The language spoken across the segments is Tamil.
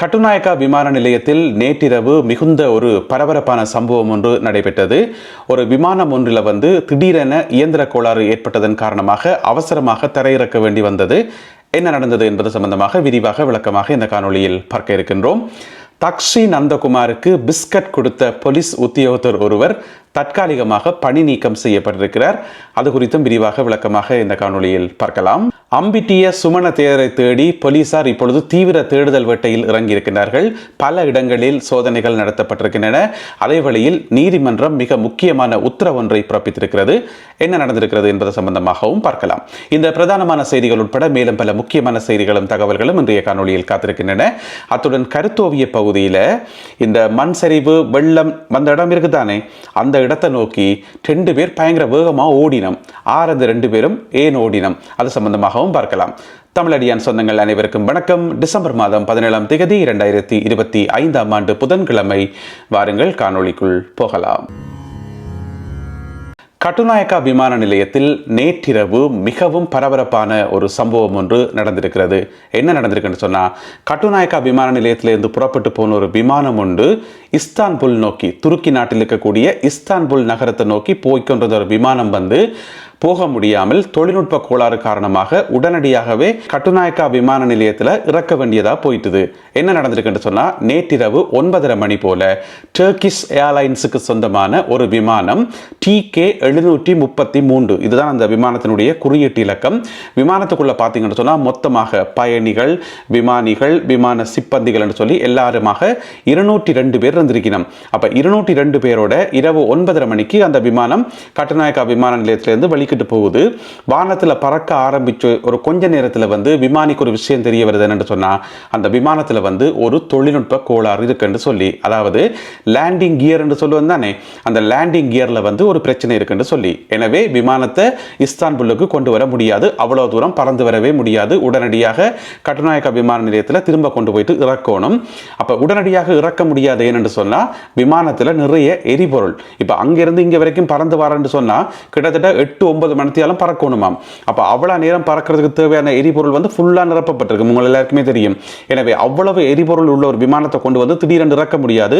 கட்டுநாயக்கா விமான நிலையத்தில் நேற்றிரவு மிகுந்த ஒரு பரபரப்பான சம்பவம் ஒன்று நடைபெற்றது. ஒரு விமானம் ஒன்றில் வந்து திடீரென இயந்திர கோளாறு ஏற்பட்டதன் காரணமாக அவசரமாக தரையிறக்க வேண்டி வந்தது. என்ன நடந்தது என்பது சம்பந்தமாக விரிவாக விளக்கமாக இந்த காணொளியில் பார்க்க இருக்கின்றோம். தக்ஷி நந்தகுமாருக்கு பிஸ்கட் கொடுத்த போலீஸ் உத்தியோகத்தர் ஒருவர் தற்காலிகமாக பணி நீக்கம் செய்யப்பட்டிருக்கிறார். அது குறித்தும் விரிவாக விளக்கமாக இந்த காணொளியில் பார்க்கலாம். அம்பிட்டிய சுமண தேரை தேடி போலீசார் இப்பொழுது தீவிர தேடுதல் வேட்டையில் இறங்கியிருக்கிறார்கள் பல இடங்களில் சோதனைகள் நடத்தப்பட்டிருக்கின்றன. அதே வழியில் நீதிமன்றம் மிக முக்கியமான உத்தரவொன்றை பிறப்பித்திருக்கிறது. என்ன நடந்திருக்கிறது என்பது சம்பந்தமாகவும் பார்க்கலாம். இந்த பிரதானமான செய்திகள் உட்பட மேலும் பல முக்கியமான செய்திகளும் தகவல்களும் இன்றைய காணொளியில் காத்திருக்கின்றன. அத்துடன் கருத்தோவிய பகுதியில் இந்த மண் சரிவு வெள்ளம் வந்த இடம் இருக்குதானே? அந்த இடத்தை நோக்கி ரெண்டு பேர் பயங்கர வேகமாக ஓடினம். ஆறது அந்த ரெண்டு பேரும் ஏன் ஓடினம்? அது சம்பந்தமாகவும் பார்க்கலாம். தமிழடியான் சொந்தங்கள் அனைவருக்கும் வணக்கம். டிசம்பர் மாதம் பதினேழாம் தேதி இரண்டாயிரத்தி இருபத்தி ஐந்தாம் ஆண்டு புதன்கிழமை. வாருங்கள் காணொளிக்குள் போகலாம். கட்டுநாயக்கா விமான நிலையத்தில் நேற்றிரவு மிகவும் பரபரப்பான ஒரு சம்பவம் ஒன்று நடந்திருக்கிறது. என்ன நடந்திருக்குன்னு சொன்னால் கட்டுநாயக்கா விமான நிலையத்திலிருந்து புறப்பட்டு போன ஒரு விமானம் ஒன்று இஸ்தான்புல் நோக்கி துருக்கி நாட்டில் இருக்கக்கூடிய இஸ்தான்புல் நகரத்தை நோக்கி போய்க்கொண்டிருந்த ஒரு விமானம் வந்து போக முடியாமல் தொழில்நுட்ப கோளாறு காரணமாக உடனடியாகவே கட்டுநாயக்கா விமான நிலையத்தில் இறக்க வேண்டியதாக போயிட்டுது. என்ன நடந்திருக்குன்னு சொன்னால் நேற்றிரவு ஒன்பதரை மணி போல டர்கிஷ் ஏர்லைன்ஸுக்கு சொந்தமான ஒரு விமானம் டி கே எழுநூற்றி முப்பத்தி மூன்று. இதுதான் அந்த விமானத்தினுடைய குறியீட்டு இலக்கம். விமானத்துக்குள்ளே பார்த்தீங்கன்னு சொன்னால் மொத்தமாக பயணிகள் விமானிகள் விமான சிப்பந்திகள் என்று சொல்லி எல்லாருமாக இருநூற்றி ரெண்டு பேர் இருந்திருக்கணும். அப்போ இருநூற்றி ரெண்டு பேரோட இரவு ஒன்பதரை மணிக்கு அந்த விமானம் கட்டுநாயக்கா விமான நிலையத்திலேருந்து வெளிக்கிட்டு போகுது. வானத்தில் பறக்க ஆரம்பித்து ஒரு கொஞ்ச நேரத்தில் வந்து விமானிக்கு ஒரு விஷயம் தெரிய வருது என்னென்று சொன்னால் அந்த விமானத்தில் வந்து ஒரு தொழில்நுட்ப கோளாறு இருக்குன்னு சொல்லி. அதாவது லேண்டிங் கியர் என்று சொல்லுவது தானே? அந்த லேண்டிங் கியரில் வந்து ஒரு பிரச்சனை இருக்குன்னு சொல்லி. எனவே விமானத்தை இஸ்தான்புல்லுக்கு கொண்டு வர முடியாது. அவ்வளோ தூரம் பறந்து வரவே முடியாது. உடனடியாக கட்டுநாயக்க விமான நிலையத்தில் திரும்ப கொண்டு போயிட்டு இறக்கணும். அப்போ உடனடியாக இறக்க முடியாது ஏன்னு சொன்னால் விமானத்தில் நிறைய எரிபொருள். இப்போ அங்கேருந்து இங்கே வரைக்கும் பறந்து வரேன்னு சொன்னால் கிட்டத்தட்ட எட்டு ஒன்பது மணித்தியாலும் பறக்கணுமாம். அப்போ அவ்வளோ நேரம் பறக்கிறதுக்கு தேவையான எரிபொருள் வந்து ஃபுல்லாக நிரப்பப்பட்டிருக்கு. உங்கள் எல்லாருக்குமே தெரியும். எனவே அவ்வளவு எரிபொருள் உள்ள ஒரு விமானத்தை கொண்டு வந்து திடீரென்று இறக்க முடியாது.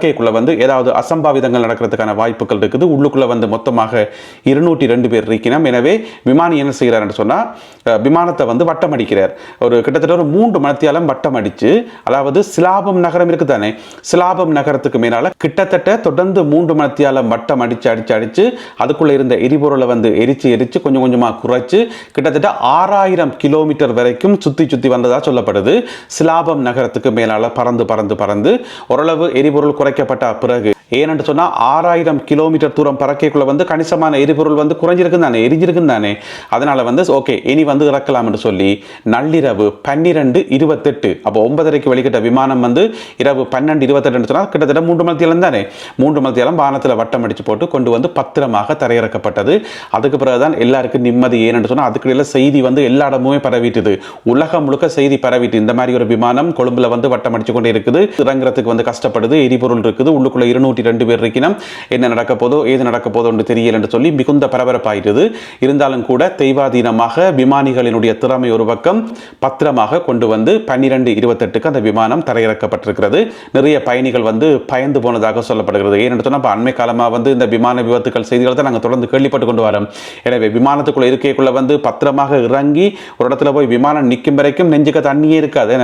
இறக்கைக்குள்ள வந்து ஏதாவது அசம்பாவிதங்கள் நடக்கிறதுக்கான வாய்ப்புகள் இருக்குது. உள்ளுக்குள்ள வந்து மொத்தமாக இருநூற்றி ரெண்டு பேர் இருக்கணும் எனவே விமானி என்ன செய்கிறார்னு சொன்னால் விமானத்தை வந்து வட்டம் அடிக்கிறார். ஒரு கிட்டத்தட்ட ஒரு மூன்று மணத்தியாலம் வட்டம் அடித்து அதாவது சிலாபம் நகரம் இருக்குது தானே சிலாபம் நகரத்துக்கு மேலால கிட்டத்தட்ட தொடர்ந்து மூன்று மணத்தியாலம் வட்டம் அடிச்சு அடிச்சு அடிச்சு அதுக்குள்ள இருந்த எரிபொருளை வந்து எரிச்சு எரிச்சு கொஞ்சம் கொஞ்சமாக குறைச்சு கிட்டத்தட்ட ஆறாயிரம் கிலோமீட்டர் வரைக்கும் சுற்றி சுற்றி வந்ததாக சொல்லப்படுது. சிலாபம் நகரத்துக்கு மேலால பறந்து பறந்து பறந்து ஓரளவு எரிபொருள் குறைக்கப்பட்ட பிறகு. ஏனென்று சொன்னால் ஆறாயிரம் கிலோமீட்டர் தூரம் பறக்கக்குள்ள வந்து கணிசமான எரிபொருள் வந்து குறைஞ்சிருக்கும் தானே எரிஞ்சிருக்கும் தானே. அதனால் வந்து ஓகே இனி வந்து இறக்கலாம் என்று சொல்லி நள்ளிரவு பன்னிரெண்டு இருபத்தெட்டு அப்போ ஒன்பதரைக்கு வெளிக்கிட்ட விமானம் வந்து இரவு பன்னெண்டு இருபத்தெட்டு சொன்னால் கிட்டத்தட்ட மூன்று மணித்தியாலம் தானே. மூன்று மணித்தியாலம் வானத்தில் வட்டம் அடித்து போட்டு கொண்டு வந்து பத்திரமாக தரையிறக்கப்பட்டது. அதுக்கு பிறகுதான் எல்லாருக்கும் நிம்மதி. ஏனென்று சொன்னால் அதுக்குள்ள செய்தி வந்து எல்லா இடமுமே பரவிட்டுது. உலகம் முழுக்க செய்தி பரவிட்டு இந்த மாதிரி ஒரு விமானம் கொழும்புல வந்து வட்டம் அடிச்சு கொண்டே இருக்குது. இறங்குறதுக்கு வந்து கஷ்டப்படுது எரிபொருள் இருக்குது. உள்ளுக்குள்ள இருநூற்றி ரெண்டு பேர் இருக்கணும் என்ன நடக்க போதோ ஏது நடக்க போதோ என்று தெரியல என்று சொல்லி மிகுந்த பரபரப்பாயிட்டது இருந்தாலும் கூட தெய்வாதீனமாக விமானிகளினுடைய திறமை ஒரு பக்கம் பத்திரமாக கொண்டு வந்து பன்னிரெண்டு இருபத்தெட்டுக்கு அந்த விமானம் தரையிறக்கப்பட்டிருக்கிறது. நிறைய பயணிகள் வந்து பயந்து போனதாக சொல்லப்படுகிறது. ஏன்னு சொன்னால் அண்மை காலமாக வந்து இந்த விமான விபத்துக்கள் செய்திகளை தான் நாங்கள் தொடர்ந்து கேள்விப்பட்டு கொண்டு வரோம். எனவே விமானத்துக்குள்ள இருக்கைக்குள்ள வந்து பத்திரமாக இறங்கி ஒரு இடத்துல போய் விமானம் நிற்கும் வரைக்கும் நெஞ்சுக்க தண்ணியே இருக்காது.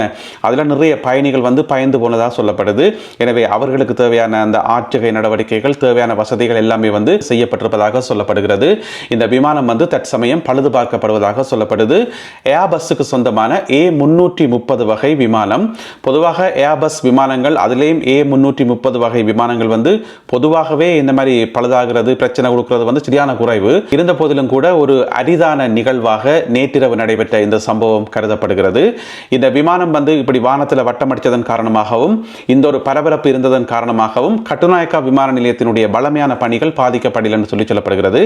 அதில் நிறைய பயணிகள் வந்து பயந்து போனதாக சொல்லப்படுது. எனவே அவர்களுக்கு தேவையான அந்த ஆற்றுகை நடவடிக்கைகள் தேவையான வசதிகள் எல்லாமே வந்து செய்யப்பட்டிருப்பதாக சொல்லப்படுகிறது. இந்த விமானம் வந்து தற்சமயம் பழுது பார்க்கப்படுவதாக சொல்லப்படுது. ஏர்பஸ்ஸுக்கு சொந்தமான ஏ முன்னூற்றி முப்பது வகை விமானம். பொதுவாக ஏர்பஸ் விமானங்கள் அதிலேயும் ஏ முன்னூற்றி முப்பது வகை விமானங்கள் வந்து பொதுவாகவே இந்த மாதிரி பழுதாகிறது பிரச்சனை கொடுக்கிறது வந்து சரியான குறைவு. இருந்த போதிலும் கூட ஒரு அரிதான நிகழ்வாக நேற்றிரவு நடைபெற்ற இந்த சம்பவம் கருதப்படுகிறது. இந்த விமானம் வந்து இப்படி வானத்தில் வட்டமடித்ததன் காரணமாகவும் இந்த ஒரு பரபரப்பு இருந்ததன் காரணமாகவும் கட்டுநாயக்கா விமான நிலையத்தினுடைய பலமையான பணிகள் பாதிக்கப்படலை என்று சொல்லி சொல்லப்படுகிறது.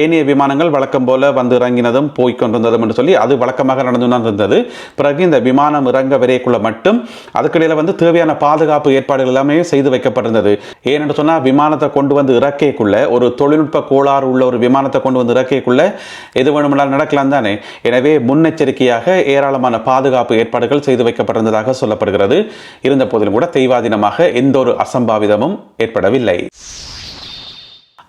ஏனைய விமானங்கள் வழக்கம் போல வந்து இறங்கினதும் போய் கொண்டிருந்ததும் என்று சொல்லி அது வழக்கமாக நடந்து தான் இருந்தது பிறகு இந்த விமானம் இறங்க விரைக்குள்ள மட்டும் அதுக்கிடையில் வந்து தேவையான பாதுகாப்பு ஏற்பாடுகள் எல்லாமே செய்து வைக்கப்பட்டிருந்தது. ஏனென்று சொன்னால் விமானத்தை கொண்டு வந்து இறக்கைக்குள்ள ஒரு தொழில்நுட்ப கோளாறு உள்ள ஒரு விமானத்தை கொண்டு வந்து இறக்கைக்குள்ள எது வேணுமெல்லாம் நடக்கலாம் தானே. எனவே முன்னெச்சரிக்கையாக ஏராளமான பாதுகாப்பு ஏற்பாடுகள் செய்து வைக்கப்பட்டிருந்ததாக சொல்லப்படுகிறது. இருந்த போதிலும் கூட தெய்வாதீனமாக எந்த ஒரு அசம்பாவிதமும் ஏற்படவில்லை.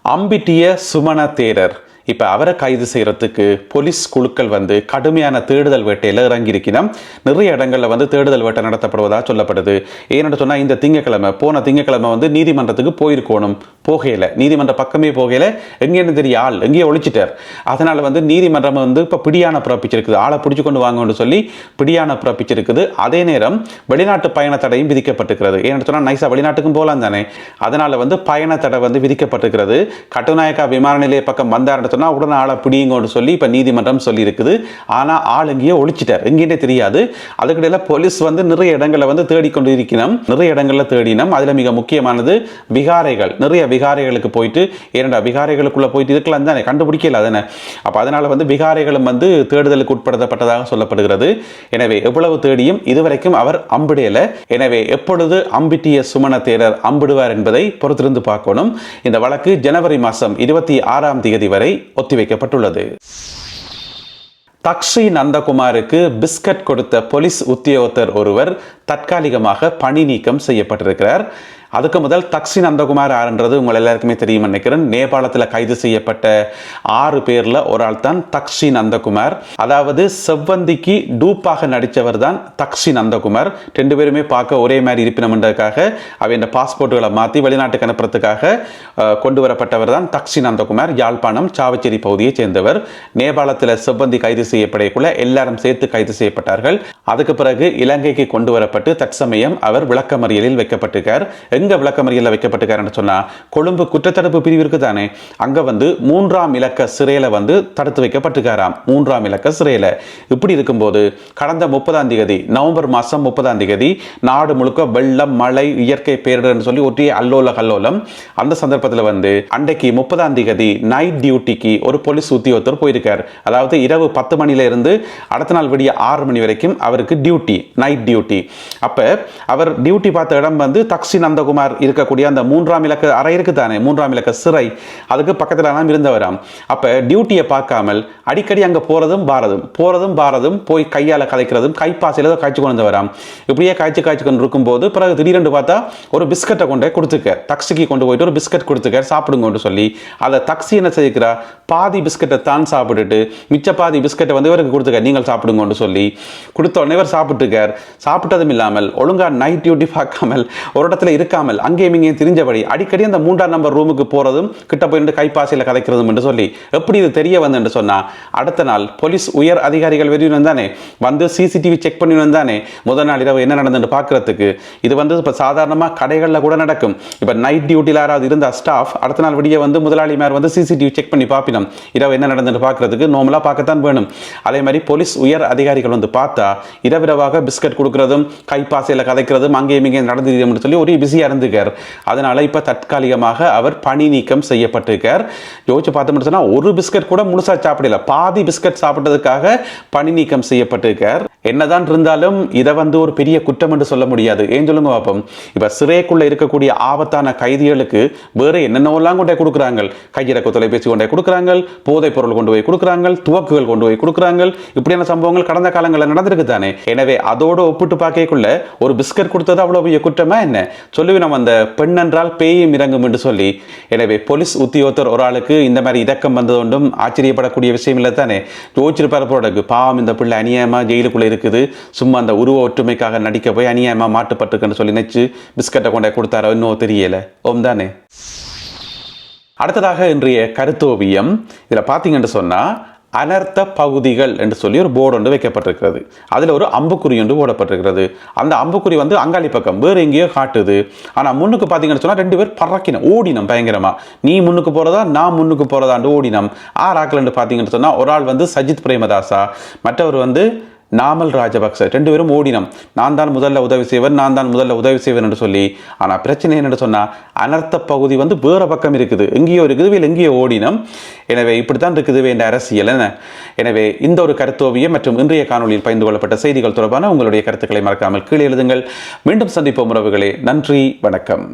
அம்பிட்டிய சுமண தேரர் இப்போ அவரை கைது செய்கிறதுக்கு போலீஸ் குழுக்கள் வந்து கடுமையான தேடுதல் வேட்டையில் இறங்கியிருக்கணும் நிறைய இடங்களில் வந்து தேடுதல் வேட்டை நடத்தப்படுவதாக சொல்லப்படுது. ஏன்னு சொன்னால் இந்த திங்கக்கிழமை போன திங்கக்கிழமை வந்து நீதிமன்றத்துக்கு போயிருக்கணும். போகையில் நீதிமன்ற பக்கமே போகையில் எங்கேன்னு தெரிய ஆள் எங்கேயே ஒழிச்சிட்டார். அதனால் வந்து நீதிமன்றம் வந்து இப்போ பிடியான பிறப்பிச்சிருக்குது. ஆளை பிடிச்சு கொண்டு வாங்கன்னு சொல்லி பிடியான பிறப்பிச்சிருக்குது. அதே நேரம் வெளிநாட்டு பயண தடையும் விதிக்கப்பட்டிருக்கிறது. ஏன்னு சொன்னால் நைஸாக வெளிநாட்டுக்கும் போகலாம் தானே. அதனால் வந்து பயண தடை வந்து விதிக்கப்பட்டிருக்கிறது. கட்டுநாயக்கா விமான நிலைய பக்கம் வந்தார் சொன்னால் உடனே ஆளை பிடிங்கன்னு சொல்லி இப்போ நீதிமன்றம் சொல்லியிருக்குது. ஆனால் ஆள் எங்கேயோ ஒழிச்சிட்டார். எங்கேயே தெரியாது. அதுக்கிடையில் போலீஸ் வந்து நிறைய இடங்களில் வந்து தேடிக்கொண்டு இருக்கணும் நிறைய இடங்களில் தேடினோம். அதில் மிக முக்கியமானது விகாரைகள். நிறைய விகாரைகளுக்கு போயிட்டு ஏனடா விகாரைகளுக்குள்ளே போயிட்டு இருக்கலாம் தானே? கண்டுபிடிக்கல தானே அப்போ அதனால் வந்து விகாரைகளும் வந்து தேடுதலுக்கு உட்படுத்தப்பட்டதாக சொல்லப்படுகிறது. எனவே எவ்வளவு தேடியும் இதுவரைக்கும் அவர் அம்பிடையலை. எனவே எப்பொழுது அம்பிட்டிய சுமண தேரர் அம்பிடுவார் என்பதை பொறுத்திருந்து பார்க்கணும். இந்த வழக்கு ஜனவரி மாதம் இருபத்தி ஆறாம் தேதி வரை ஒத்திவைக்கப்பட்டுள்ளது. தக்ஷி நந்தகுமாருக்கு பிஸ்கட் கொடுத்த போலீஸ் உத்தியோகத்தர் ஒருவர் தற்காலிகமாக பணி நீக்கம் செய்யப்பட்டிருக்கிறார். அதுக்கு முதல் தக்ஷி நந்தகுமார் ஆறுன்றது உங்கள் எல்லாருக்குமே தெரியும் நினைக்கிறேன். நேபாளத்தில் கைது செய்யப்பட்ட ஆறு பேரில் ஒரு ஆள் தான் தக்ஷி நந்தகுமார். அதாவது செவ்வந்திக்கு டூப்பாக நடித்தவர் தான் தக்ஷி நந்தகுமார். ரெண்டு பேருமே பார்க்க ஒரே மாதிரி இருப்பினம்ன்றதுக்காக அவையின் பாஸ்போர்ட்டுகளை மாற்றி வெளிநாட்டுக்கு அனுப்புறதுக்காக கொண்டு வரப்பட்டவர் தான் தக்ஷி நந்தகுமார். யாழ்ப்பாணம் சாவச்சேரி பகுதியைச் சேர்ந்தவர். நேபாளத்தில் செவ்வந்தி கைது செய்யப்படக்குள்ள எல்லாரும் சேர்த்து கைது செய்யப்பட்டார்கள். அதுக்கு பிறகு இலங்கைக்கு கொண்டு வரப்பட்டு தற்சமயம் அவர் விளக்கமறியலில் வைக்கப்பட்டிருக்கார். எங்க எங்கே விளக்கமறியலில் வைக்கப்பட்டிருக்காருன்னு சொன்னால் கொழும்பு குற்றத்தடுப்பு பிரிவு இருக்கு தானே அங்கே வந்து மூன்றாம் இலக்க சிறையில் வந்து தடுத்து வைக்கப்பட்டிருக்காராம் மூன்றாம் இலக்க சிறையில். இப்படி இருக்கும்போது கடந்த முப்பதாம் தேதி நவம்பர் மாதம் முப்பதாம் தேதி நாடு முழுக்க வெள்ளம் மழை இயற்கை பேரிடர்னு சொல்லி ஒற்றிய அல்லோல கல்லோலம் அந்த சந்தர்ப்பத்தில் வந்து அன்றைக்கு முப்பதாம் தேதி நைட் டியூட்டிக்கு ஒரு போலீஸ் உத்தியோகத்தர் போயிருக்கார். அதாவது இரவு பத்து மணியிலிருந்து அடுத்த நாள் விடிய ஆறு மணி வரைக்கும் அவருக்கு டியூட்டி நைட் டியூட்டி அப்போ அவர் டியூட்டி பார்த்த இடம் வந்து தக்ஷி நந்தகுமார் இருக்கக்கூடிய அந்த மூன்றாம் இலக்க அறை இருக்கு தானே மூன்றாம் இலக்க சிறை அதுக்கு பக்கத்தில் எல்லாம் இருந்தவராம். அப்போ டியூட்டியை பார்க்காமல் அடிக்கடி அங்கே போகிறதும் பாரதும் போகிறதும் பாரதும் போய் கையால் கதைக்கிறதும் கைப்பாசையில் ஏதோ காய்ச்சி கொண்டு வந்தவராம். இப்படியே காய்ச்சி காய்ச்சி கொண்டு இருக்கும்போது பிறகு திடீரென்று பார்த்தா ஒரு பிஸ்கட்டை கொண்டு கொடுத்துக்க தக்ஸிக்கு கொண்டு போயிட்டு ஒரு பிஸ்கட் கொடுத்துக்க சாப்பிடுங்கன்னு சொல்லி. அதை தக்ஸி என்ன செய்கிறா பாதி பிஸ்கட்டை தான் சாப்பிட்டுட்டு மிச்ச பாதி பிஸ்கட்டை வந்து இவருக்கு கொடுத்துக்க நீங்கள் சாப்பிடுங்கன்னு சொல்லி கொடுத்த உடனே இவர் சாப்பிட்டுக்கார் சாப்பிட்டதும் இல்லாமல் ஒழுங்காக நைட் டியூட்டி பார்க்காமல் ஒரு இடத்துல இருக்க இருக்காமல் அங்கேயும் இங்கேயும் திரிஞ்சபடி அடிக்கடி அந்த மூன்றாம் நம்பர் ரூமுக்கு போகிறதும் கிட்ட போயிட்டு கைப்பாசையில் கதைக்கிறதும் என்று சொல்லி எப்படி இது தெரிய வந்து என்று சொன்னால் அடுத்த நாள் போலீஸ் உயர் அதிகாரிகள் வெளியே வந்தானே வந்து சிசிடிவி செக் பண்ணி வந்தானே முதல் நாள் இரவு என்ன நடந்ததுன்னு பார்க்குறதுக்கு. இது வந்து இப்போ சாதாரணமாக கடைகளில் கூட நடக்கும். இப்போ நைட் டியூட்டியில் யாராவது இருந்த ஸ்டாஃப் அடுத்த நாள் விடிய வந்து முதலாளிமார் வந்து சிசிடிவி செக் பண்ணி பார்ப்பினோம் இரவு என்ன நடந்ததுன்னு பார்க்குறதுக்கு நார்மலாக பார்க்கத்தான் வேணும். அதே மாதிரி போலீஸ் உயர் அதிகாரிகள் வந்து பார்த்தா இரவிரவாக பிஸ்கட் கொடுக்குறதும் கைப்பாசையில் கதைக்கிறதும் அங்கேயும் இங்கேயும் நடந்து சொல்லி ஒரே பிஸியாக இருந்துக்கார் அதனால இப்போ தற்காலிகமாக அவர் பணி நீக்கம் செய்யப்பட்டிருக்கார். யோசிச்சு பார்த்தோம்னு சொன்னா ஒரு பிஸ்கட் கூட முழுசா சாப்பிடல. பாதி பிஸ்கட் சாப்பிட்டதுக்காக பணி நீக்கம் செய்யப்பட்டிருக்கார். என்னதான் இருந்தாலும் இதை வந்து ஒரு பெரிய குற்றம் என்று சொல்ல முடியாது. ஏன் சொல்லுங்க பார்ப்போம் இப்போ சிறைக்குள்ள இருக்கக்கூடிய ஆபத்தான கைதிகளுக்கு வேற என்னென்னவெல்லாம் கொண்டே கொடுக்குறாங்க கையிறக்க தொலைபேசி கொண்டே கொடுக்குறாங்க போதைப் பொருள் கொண்டு போய் கொடுக்குறாங்க துவக்குகள் கொண்டு போய் கொடுக்குறாங்க இப்படியான சம்பவங்கள் கடந்த காலங்களில் நடந்திருக்கு தானே எனவே அதோடு ஒப்பிட்டு பார்க்கக்குள்ள ஒரு பிஸ்கட் கொடுத்தது அவ்வளவு பெரிய குற்றமா என்ன? சொல்லுவி நம்ம அந்த பெண் என்றால் பேயும் இறங்கும் என்று சொல்லி. எனவே போலீஸ் உத்தியோகத்தர் ஒரு ஆளுக்கு இந்த மாதிரி இதக்கம் வந்தது ஒன்றும் ஆச்சரியப்படக்கூடிய விஷயம் இல்லை தானே யோசிச்சிருப்பார் போடக்கு பாவம் இந்த பிள்ளை அநியாயமாக ஜெயிலுக்குள்ளே இருக்குது. சும்மா அந்த உருவ ஒற்றுமைக்காக நடிக்க போய் அநியாயமாக மாட்டுப்பட்டிருக்குன்னு சொல்லி நினைச்சு பிஸ்கட்டை கொண்டே கொடுத்தாரோ இன்னும் தெரியல. ஓம் தானே? அடுத்ததாக இன்றைய கருத்தோவியம். இதில் பார்த்தீங்கன்னு சொன்னால் அனர்த்த பகுதிகள் என்று சொல்லி ஒரு போர்டு ஒன்று வைக்கப்பட்டிருக்கிறது. அதில் ஒரு அம்புக்குறி ஒன்று போடப்பட்டிருக்கிறது. அந்த அம்புக்குறி வந்து அங்காளி பக்கம் வேறு எங்கேயோ காட்டுது. ஆனால் முன்னுக்கு பார்த்தீங்கன்னு சொன்னால் ரெண்டு பேர் பறக்கினம் ஓடினம் பயங்கரமா. நீ முன்னுக்கு போகிறதா நான் முன்னுக்கு போகிறதாண்டு ஓடினம். ஆறாக்கலன்னு பார்த்தீங்கன்னு சொன்னால் ஒரு ஆள் வந்து சஜித் பிரேமதாசா மற்றவர் வந்து நாமல் ராஜபக்ச. ரெண்டு பேரும் ஓடினம். நான் தான் முதல்ல உதவி செய்வன் நான் தான் முதல்ல உதவி செய்வன் என்று சொல்லி. ஆனால் பிரச்சனை என்னென்னு சொன்னால் அனர்த்த பகுதி வந்து வேறு பக்கம் இருக்குது. எங்கேயோ இருக்குது வேறு எங்கேயோ ஓடினம். எனவே இப்படித்தான் இருக்குது வேண்ட அரசியல் என்ன? எனவே இந்த ஒரு கருத்தோவியம் மற்றும் இன்றைய காணொலியில் பகிர்ந்து கொள்ளப்பட்ட செய்திகள் தொடர்பான உங்களுடைய கருத்துக்களை மறக்காமல் கீழே எழுதுங்கள். மீண்டும் சந்திப்போம் உறவுகளே. நன்றி வணக்கம்.